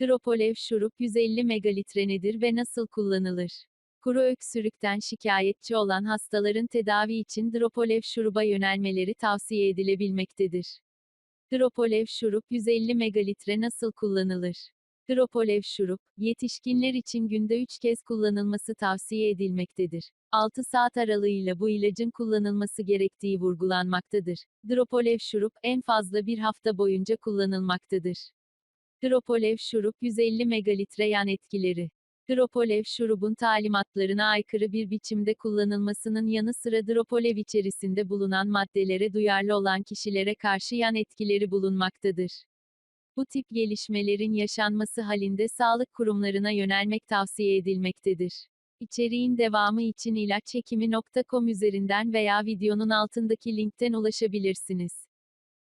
Dropolev şurup 150 megalitre nedir ve nasıl kullanılır? Kuru öksürükten şikayetçi olan hastaların tedavi için Dropolev şuruba yönelmeleri tavsiye edilebilmektedir. Dropolev şurup 150 megalitre nasıl kullanılır? Dropolev şurup, yetişkinler için günde 3 kez kullanılması tavsiye edilmektedir. 6 saat aralığıyla bu ilacın kullanılması gerektiği vurgulanmaktadır. Dropolev şurup en fazla bir hafta boyunca kullanılmaktadır. Dropolev şurup 150 megalitre yan etkileri. Dropolev şurubun talimatlarına aykırı bir biçimde kullanılmasının yanı sıra Dropolev içerisinde bulunan maddelere duyarlı olan kişilere karşı yan etkileri bulunmaktadır. Bu tip gelişmelerin yaşanması halinde sağlık kurumlarına yönelmek tavsiye edilmektedir. İçeriğin devamı için ilaçhekimi.com üzerinden veya videonun altındaki linkten ulaşabilirsiniz.